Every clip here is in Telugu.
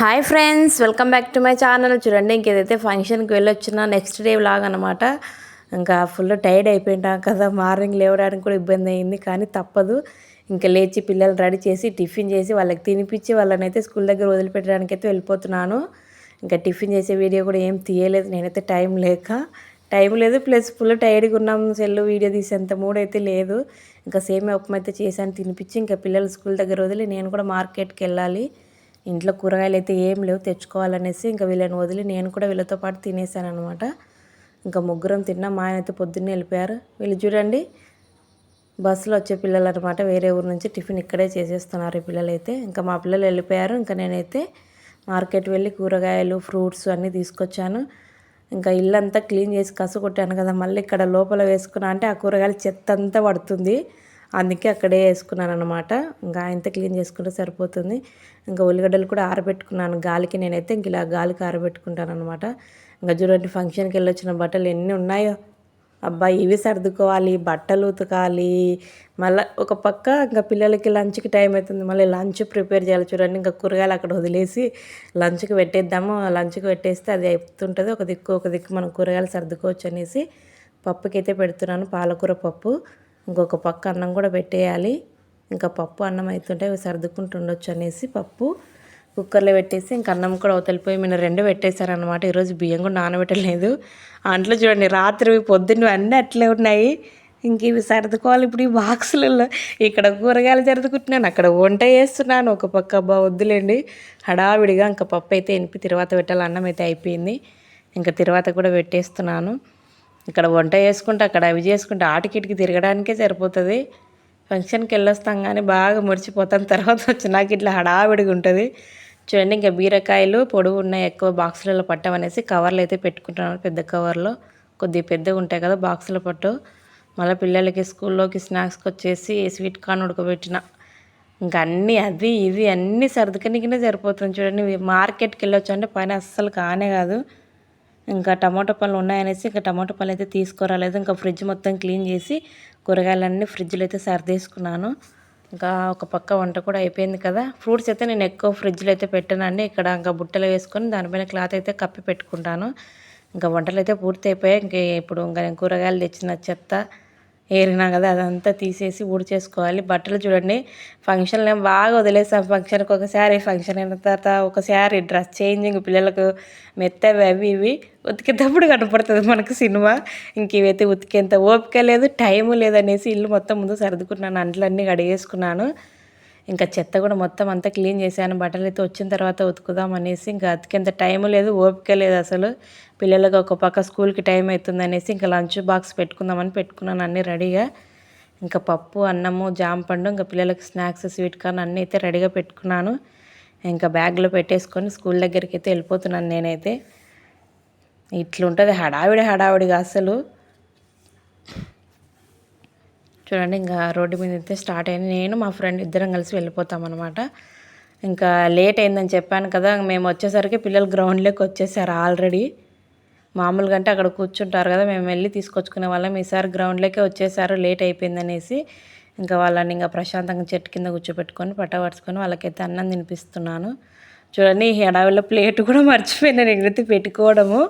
Hi friends welcome back to my channel చూడండి ఇంకేదైతే ఫంక్షన్కి వెళ్ళొచ్చిన నెక్స్ట్ డే లాగా అనమాట ఇంకా ఫుల్ టైర్డ్ అయిపోయింటాం కదా మార్నింగ్ లేవడానికి కూడా ఇబ్బంది అయింది కానీ తప్పదు. ఇంకా లేచి పిల్లలు రెడీ చేసి టిఫిన్ చేసి వాళ్ళకి తినిపించి వాళ్ళని అయితే స్కూల్ దగ్గర వదిలిపెట్టడానికి అయితే వెళ్ళిపోతున్నాను. ఇంకా టిఫిన్ చేసే వీడియో కూడా ఏం తీయలేదు నేనైతే టైం లేక. టైం లేదు ప్లస్ ఫుల్ టైర్డ్గా ఉన్నాం సెల్ వీడియో తీసేంత మూడ్ అయితే లేదు. ఇంకా సేమ్ ఉప్మా అయితే చేశాను తినిపించి ఇంకా పిల్లలు స్కూల్ దగ్గర వదిలి నేను కూడా మార్కెట్కి వెళ్ళాలి. ఇంట్లో కూరగాయలు అయితే ఏం లేవు తెచ్చుకోవాలనేసి ఇంకా వీళ్ళని వదిలి నేను కూడా వీళ్ళతో పాటు తినేసాను అనమాట ఇంకా ముగ్గురం తిన్నా మా ఆయన అయితే పొద్దున్నే వెళ్ళిపోయారు. వీళ్ళు చూడండి బస్సులో వచ్చే పిల్లలు అనమాట వేరే ఊరు నుంచి టిఫిన్ ఇక్కడే చేసేస్తున్నారు ఈ పిల్లలు అయితే ఇంకా మా పిల్లలు వెళ్ళిపోయారు ఇంకా నేనైతే మార్కెట్ వెళ్ళి కూరగాయలు ఫ్రూట్స్ అన్నీ తీసుకొచ్చాను. ఇంకా ఇల్లంతా క్లీన్ చేసి కసు కొట్టాను కదా మళ్ళీ ఇక్కడ లోపల వేసుకున్నా అంటే ఆ కూరగాయల చెత్త అంతా పడుతుంది. అందుకే అక్కడే వేసుకున్నాను అనమాట ఇంకా ఆయనతో క్లీన్ చేసుకుంటే సరిపోతుంది. ఇంకా ఉల్లిగడ్డలు కూడా ఆరబెట్టుకున్నాను. గాలికి నేనైతే ఇంక ఇలా గాలికి ఆరబెట్టుకుంటాను అనమాట ఇంకా చూడండి ఫంక్షన్కి వెళ్ళొచ్చిన బట్టలు ఎన్ని ఉన్నాయో. అబ్బాయి ఇవి సర్దుకోవాలి బట్టలు ఉతకాలి. మళ్ళీ ఒక పక్క ఇంకా పిల్లలకి లంచ్కి టైం అవుతుంది మళ్ళీ లంచ్ ప్రిపేర్ చేయాలి చూడండి. ఇంకా కూరగాయలు అక్కడ వదిలేసి లంచ్కి పెట్టేద్దాము. లంచ్కి పెట్టేస్తే అది అయిపోతుంటుంది ఒక దిక్కు ఒక దిక్కు మనం కూరగాయలు సర్దుకోవచ్చు అనేసి పప్పుకైతే పెడుతున్నాను. పాలకూర పప్పు. ఇంకొక పక్క అన్నం కూడా పెట్టేయాలి. ఇంకా పప్పు అన్నం అవుతుంటే అవి సర్దుకుంటుండొచ్చు అనేసి పప్పు కుక్కర్లో పెట్టేసి ఇంకా అన్నం కూడా అవతలిపోయి మీద రెండు పెట్టేశారనమాట ఈరోజు బియ్యం కూడా నానబెట్టలేదు. అంట్లో చూడండి రాత్రి పొద్దున్న అన్నీ అట్లే ఉన్నాయి. ఇంక ఇవి సర్దుకోవాలి ఇప్పుడు ఈ బాక్సులలో. ఇక్కడ కూరగాయలు సర్దుకుంటున్నాను అక్కడ వంట చేస్తున్నాను. ఒక పక్క అబ్బా వద్దులేండి. హడావిడిగా ఇంకా పప్పు అయితే ఎనిపి తర్వాత పెట్టాలి. అన్నం అయితే అయిపోయింది. ఇంకా తర్వాత కూడా పెట్టేస్తున్నాను. ఇక్కడ వంట చేసుకుంటే అక్కడ అవి చేసుకుంటే ఆటికిటికి తిరగడానికే సరిపోతుంది. ఫంక్షన్కి వెళ్ళొస్తాం కానీ బాగా మురిచిపోతాం తర్వాత వచ్చి నాకు ఇట్లా హడావిడిగా ఉంటుంది. చూడండి ఇంకా బీరకాయలు పొడవు ఉన్నాయి ఎక్కువ బాక్సులలో పట్టమనేసి కవర్లు అయితే పెట్టుకుంటున్నాను పెద్ద కవర్లో. కొద్దిగా పెద్దగా ఉంటాయి కదా బాక్సుల పట్టు. మళ్ళీ పిల్లలకి స్కూల్లోకి స్నాక్స్కి వచ్చేసి స్వీట్ కార్న్ ఉడకబెట్టిన. ఇంకా అన్నీ అది ఇది అన్నీ సర్దుకనికినే సరిపోతుంది. చూడండి మార్కెట్కి వెళ్ళొచ్చు అంటే పని అస్సలు కానే కాదు. ఇంకా టమాటో పళ్ళు ఉన్నాయనేసి ఇంకా టమాటో పళ్ళు అయితే తీసుకురాలేదు. ఇంకా ఫ్రిడ్జ్ మొత్తం క్లీన్ చేసి కూరగాయలన్నీ ఫ్రిడ్జ్లో అయితే సర్దేసుకున్నాను. ఇంకా ఒక పక్క వంట కూడా అయిపోయింది కదా. ఫ్రూట్స్ అయితే నేను ఎక్కువ ఫ్రిడ్జ్లో అయితే పెట్టానండి. ఇక్కడ ఇంకా బుట్టలు వేసుకొని దానిపైన క్లాత్ అయితే కప్పి పెట్టుకుంటాను. ఇంకా వంటలు అయితే పూర్తి అయిపోయాయి ఇంక ఇప్పుడు ఇంకా నేను కూరగాయలు తెచ్చిన చెత్త ఏరినా కదా అదంతా తీసేసి ఊడ్చేసుకోవాలి. బట్టలు చూడండి ఫంక్షన్లు ఏం బాగా వదిలేసాం. ఫంక్షన్కి ఒకసారి ఫంక్షన్ అయిన తర్వాత ఒకసారి డ్రెస్ చేంజింగ్ పిల్లలకు మెత్తవి అవి ఇవి ఉతికేటప్పుడు కనపడుతుంది మనకు సినిమా. ఇంక ఇవైతే ఉతికేంత ఓపిక లేదు టైము లేదనేసి ఇల్లు మొత్తం ముందు సర్దుకున్నాను అంట్లన్నీ కడిగేసుకున్నాను. ఇంకా చెత్త కూడా మొత్తం అంతా క్లీన్ చేశాను. బట్టలు అయితే వచ్చిన తర్వాత ఉతుకుదాం అనేసి ఇంకా అతికింత టైం లేదు ఓపిక లేదు అసలు. పిల్లలకు ఒక పక్క స్కూల్కి టైం అవుతుంది అనేసి ఇంకా లంచ్ బాక్స్ పెట్టుకుందామని పెట్టుకున్నాను అన్నీ రెడీగా. ఇంకా పప్పు అన్నము జామ పండు ఇంకా పిల్లలకు స్నాక్స్ స్వీట్ కార్న్ అన్నీ అయితే రెడీగా పెట్టుకున్నాను. ఇంకా బ్యాగ్లో పెట్టేసుకొని స్కూల్ దగ్గరికి అయితే వెళ్ళిపోతున్నాను నేనైతే. ఇట్లుంటుంది హడావిడి హడావిడిగా అసలు. చూడండి ఇంకా రోడ్డు మీద అయితే స్టార్ట్ అయింది. నేను మా ఫ్రెండ్ ఇద్దరం కలిసి వెళ్ళిపోతాం అనమాట ఇంకా లేట్ అయిందని చెప్పాను కదా మేము వచ్చేసరికి పిల్లలు గ్రౌండ్లోకి వచ్చేసారు ఆల్రెడీ మామూలుగా అంటే అక్కడ కూర్చుంటారు కదా మేము వెళ్ళి తీసుకొచ్చుకునే వాళ్ళం. ఈసారి గ్రౌండ్లోకే వచ్చేసారు లేట్ అయిపోయిందనేసి ఇంకా వాళ్ళని ఇంకా ప్రశాంతంగా చెట్టు కింద కూర్చోపెట్టుకొని పట్టుకొని వాళ్ళకైతే అన్నం తినిపిస్తున్నాను. చూడండి ఈ హడావిలో ప్లేట్ కూడా మర్చిపోయినా నేను పెట్టుకోవడము.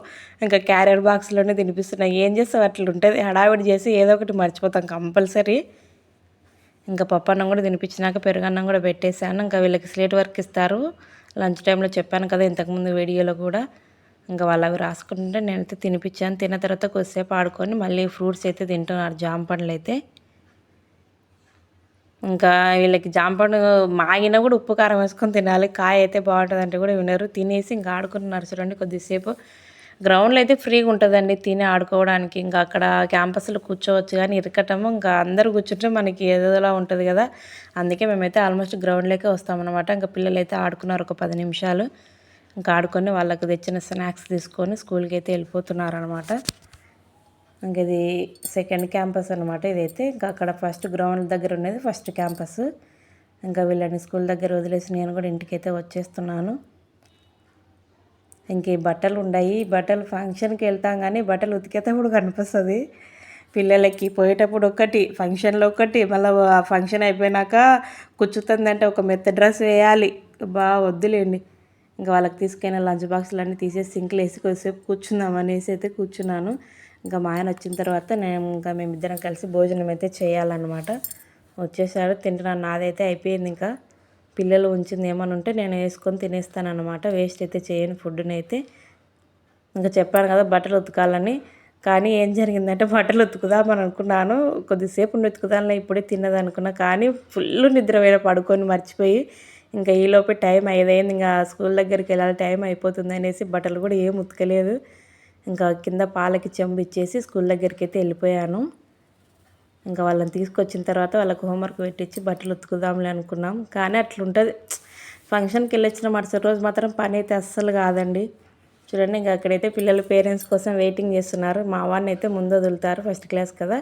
ఇంకా క్యారియర్ బాక్స్లోనే తినిపిస్తున్నాయి ఏం చేస్తావు? అట్లా ఉంటుంది హడావిడి చేసి ఏదో ఒకటి మర్చిపోతాం కంపల్సరీ. ఇంకా పప్పన్నం కూడా తినిపించినాక పెరుగన్నం కూడా పెట్టేశాను. ఇంకా వీళ్ళకి స్లేట్ వర్క్ ఇస్తారు. లంచ్ టైంలో చెప్పాను కదా ఇంతకుముందు వీడియోలో కూడా. ఇంకా వాళ్ళు అవి రాసుకుంటుంటే నేనైతే తినిపించాను. తిన్న తర్వాత కొద్దిసేపు ఆడుకొని మళ్ళీ ఫ్రూట్స్ అయితే తింటున్నారు జామ పండ్లు అయితే ఇంకా వీళ్ళకి జాంపండు మాగినా కూడా ఉప్పు కారం వేసుకొని తినాలి. కాయ అయితే బాగుంటుంది అంటే కూడా వినరు. తినేసి ఇంకా ఆడుకుంటున్నారు చూడండి కొద్దిసేపు. గ్రౌండ్లో అయితే ఫ్రీగా ఉంటుందండి తిని ఆడుకోవడానికి. ఇంకా అక్కడ క్యాంపస్లో కూర్చోవచ్చు కానీ ఇరకటము ఇంకా అందరు కూర్చుంటే మనకి ఏదోలా ఉంటుంది కదా. అందుకే మేమైతే ఆల్మోస్ట్ గ్రౌండ్లోకే వస్తామన్నమాట. ఇంకా పిల్లలు అయితే ఆడుకున్నారు ఒక పది నిమిషాలు. ఇంకా ఆడుకొని వాళ్ళకి తెచ్చిన స్నాక్స్ తీసుకొని స్కూల్కి అయితే వెళ్ళిపోతున్నారు అనమాట ఇంక ఇది సెకండ్ క్యాంపస్ అనమాట ఇదైతే. ఇంకా అక్కడ ఫస్ట్ గ్రౌండ్ దగ్గర ఉన్నది ఫస్ట్ క్యాంపస్ ఇంకా వీళ్ళని స్కూల్ దగ్గర వదిలేసి నేను కూడా ఇంటికైతే వచ్చేస్తున్నాను. ఇంక ఈ బట్టలు ఉన్నాయి బట్టలు ఫంక్షన్కి వెళ్తాం కానీ బట్టలు ఉతికేటప్పుడు కనిపిస్తుంది. పిల్లలకి పోయేటప్పుడు ఒకటి ఫంక్షన్లో ఒకటి మళ్ళీ ఆ ఫంక్షన్ అయిపోయినాక కూర్చుతుందంటే ఒక మెత్త డ్రెస్ వేయాలి. బాగా వద్దులేండి. ఇంకా వాళ్ళకి తీసుకెళ్ళిన లంచ్ బాక్సులు అన్నీ తీసేసి సింక్లు వేసి కొద్దిసేపు కూర్చుందాం అనేసి అయితే కూర్చున్నాను. ఇంకా మా ఆయన వచ్చిన తర్వాత నేను ఇంకా మేమిద్దరం కలిసి భోజనం అయితే చేయాలన్నమాట. వచ్చేసాడు తింటున్నాను నాదైతే అయిపోయింది ఇంకా. పిల్లలు ఉంచింది ఏమని ఉంటే నేను వేసుకొని తినేస్తాను అనమాట వేస్ట్ అయితే చేయను ఫుడ్ని అయితే ఇంకా చెప్పాను కదా బట్టలు ఉతకాలని. కానీ ఏం జరిగిందంటే బట్టలు ఉతుకుదామని అనుకున్నాను. కొద్దిసేపు ఉండి ఉతుకుదాంలో ఇప్పుడే తిన్నదనుకున్నా కానీ ఫుల్ నిద్రపోయిన పడుకొని మర్చిపోయి ఇంకా ఈలోపే టైం ఐదైంది ఇంకా స్కూల్ దగ్గరికి వెళ్ళాలి టైం అయిపోతుంది అనేసి బట్టలు కూడా ఏం ఉతకలేదు. ఇంకా కింద పాలకి చెంబు ఇచ్చేసి స్కూల్ దగ్గరికి అయితే వెళ్ళిపోయాను. ఇంకా వాళ్ళని తీసుకొచ్చిన తర్వాత వాళ్ళకి హోంవర్క్ పెట్టించి బట్టలు ఉతుకుదాంలే అనుకున్నాం. కానీ అట్లుంటుంది. ఫంక్షన్కి వెళ్ళొచ్చిన మరుసటి రోజు మాత్రం పని అయితే అస్సలు కాదండి. చూడండి ఇంకా అక్కడైతే పిల్లలు పేరెంట్స్ కోసం వెయిటింగ్ చేస్తున్నారు. మా వాడిని అయితే ముందు వదులుతారు ఫస్ట్ క్లాస్ కదా.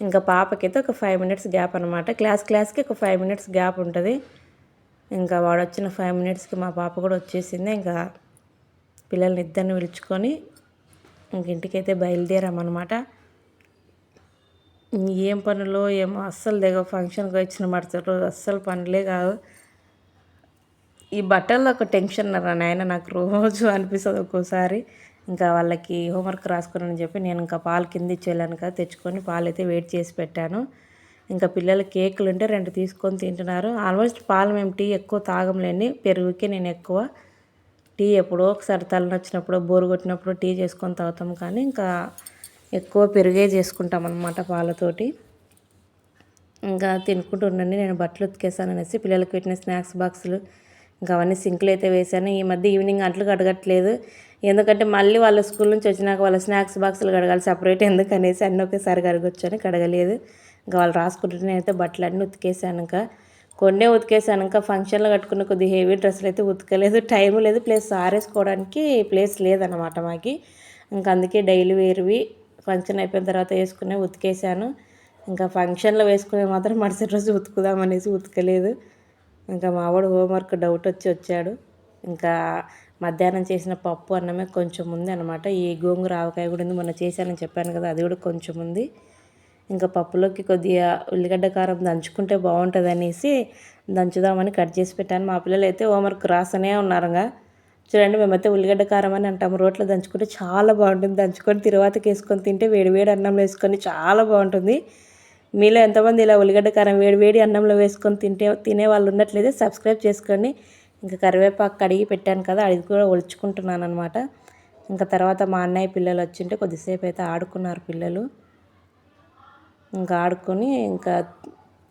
ఇంకా పాపకైతే ఒక ఫైవ్ మినిట్స్ గ్యాప్ అనమాట క్లాస్ క్లాస్కి ఒక ఫైవ్ మినిట్స్ గ్యాప్ ఉంటుంది. ఇంకా వాడు వచ్చిన ఫైవ్ మినిట్స్కి మా పాప కూడా వచ్చేసింది. ఇంకా పిల్లల్ని ఇద్దరిని పిలుచుకొని ఇంక ఇంటికైతే బయలుదేరామన్నమాట. ఏం పనులో ఏమో అస్సలు దిగ ఫంక్షన్కి వచ్చిన మరుసటి రోజు అస్సలు పనులే కాదు ఈ బట్టల్లో ఒక టెన్షన్ రా నాయన నాకు రోజు అనిపిస్తుంది ఒక్కోసారి. ఇంకా వాళ్ళకి హోంవర్క్ రాసుకుని చెప్పి నేను ఇంకా పాలు కింద ఇచ్చేయాలను కదా తెచ్చుకొని పాలు అయితే వెయిట్ చేసి పెట్టాను. ఇంకా పిల్లలు కేకులు ఉంటే రెండు తీసుకొని తింటున్నారు. ఆల్మోస్ట్ పాలు మేము టీ ఎక్కువ తాగంలేండి పెరుగుకి నేను ఎక్కువ. టీ ఎప్పుడో ఒకసారి తలనొచ్చినప్పుడు బోరు కొట్టినప్పుడు టీ చేసుకొని తాగుతాం. కానీ ఇంకా ఎక్కువ పెరుగే చేసుకుంటాం అనమాట పాలతోటి. ఇంకా తినుకుంటూ ఉండండి నేను బట్టలు ఉతికేసాను అనేసి పిల్లలకు పెట్టిన స్నాక్స్ బాక్సులు. ఇంకా అవన్నీ సింకులు అయితే వేసాను. ఈ మధ్య ఈవినింగ్ అంట్లు కడగట్లేదు. ఎందుకంటే మళ్ళీ వాళ్ళ స్కూల్ నుంచి వచ్చినాక వాళ్ళ స్నాక్స్ బాక్సులు కడగాలి సపరేట్. ఎందుకనేసి అన్నీ ఒకేసారి కడగొచ్చని కడగలేదు. ఇంకా వాళ్ళు రాసుకుంటుంటే నేనైతే బట్టలు అన్నీ ఉతికేసాను ఇంకా. కొన్నే ఉతికేసాను ఇంకా ఫంక్షన్లో కట్టుకున్న కొద్ది హెవీ డ్రెస్సులు అయితే ఉతకలేదు. టైం లేదు. ప్లేస్ ఆరేసుకోవడానికి ప్లేస్ లేదన్నమాట మాకి. ఇంకా అందుకే డైలీ వేరువి. ఫంక్షన్ అయిపోయిన తర్వాత వేసుకునే ఉతికేసాను. ఇంకా ఫంక్షన్లో వేసుకునే మాత్రం మరుసటి రోజు ఉతుకుదామనేసి ఉతకలేదు. ఇంకా మావాడు హోంవర్క్ డౌట్ వచ్చి వచ్చాడు. ఇంకా మధ్యాహ్నం చేసిన పప్పు అన్నమే కొంచెం ఉంది అనమాట ఈ గోంగూర ఆవకాయ కూడా ఉంది మొన్న చేశానని చెప్పాను కదా అది కూడా కొంచెం ఉంది. ఇంకా పప్పులోకి కొద్దిగా ఉల్లిగడ్డ కారం దంచుకుంటే బాగుంటుంది అనేసి దంచుదామని కట్ చేసి పెట్టాను. మా పిల్లలు అయితే హోంవర్క్ రాసనే ఉన్నారుగా. చూడండి మేమైతే ఉల్లిగడ్డ కారం అని అంటాము. రోట్లో దంచుకుంటే చాలా బాగుంటుంది. దంచుకొని తిరువాతకి వేసుకొని తింటే వేడివేడి అన్నంలో వేసుకొని చాలా బాగుంటుంది. మీలో ఎంతమంది ఇలా ఉల్లిగడ్డ కారం వేడివేడి అన్నంలో వేసుకొని తింటే తినే వాళ్ళు ఉన్నట్లయితే సబ్స్క్రైబ్ చేసుకోండి. ఇంకా కరివేపాకు కడిగి పెట్టాను కదా అది కూడా ఒలుచుకుంటున్నాను అనమాట ఇంకా తర్వాత మా అన్నయ్య పిల్లలు వచ్చింటే కొద్దిసేపు అయితే ఆడుకున్నారు పిల్లలు. ఇంకా ఆడుకొని ఇంకా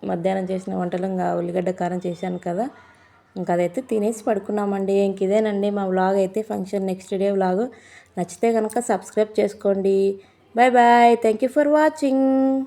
మధ్యాహ్నం చేసిన వంటలు ఇంకా ఉల్లిగడ్డ కారం చేశాను కదా. ఇంకా అదైతే తినేసి పడుకున్నామండి. ఇంక ఇదేనండి మా వ్లాగ్ అయితే. Function next day vlog. నచ్చితే కనుక సబ్స్క్రైబ్ చేసుకోండి. Bye bye. Thank you for watching.